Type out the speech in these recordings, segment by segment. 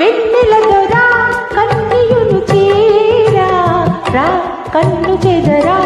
వెన్నెలతో రా కన్నీయును చేరా రా కన్ను చెదరా.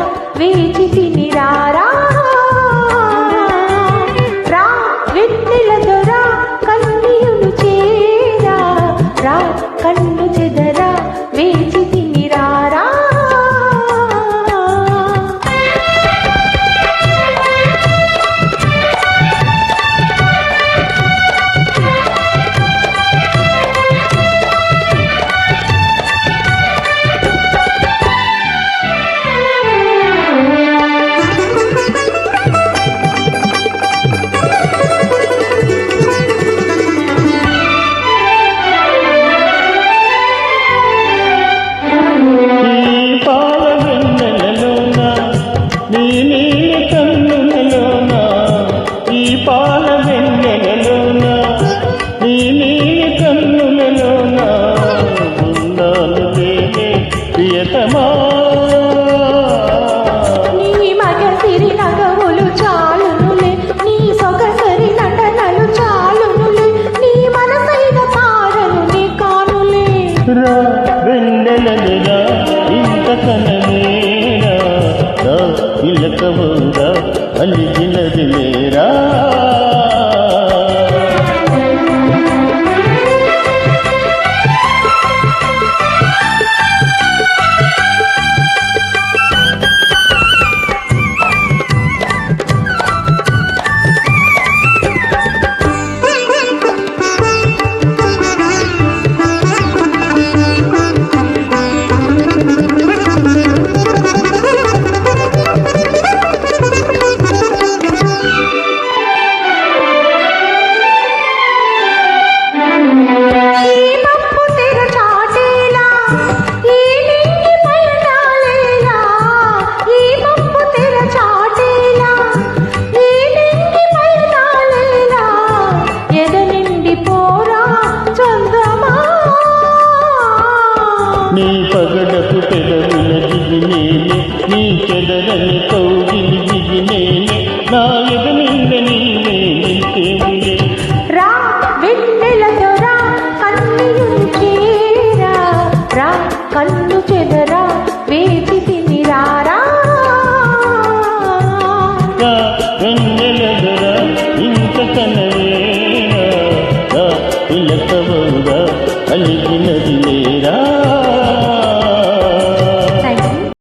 நீ చిలకవుగా అలిగినది నేరా. నీ పగడకు పెదవిన దిగినేనే నీ చెదరని కౌగిలి దిగినేనే నా ఎదనింద నీవే నిలిచేవులే రా ఇంత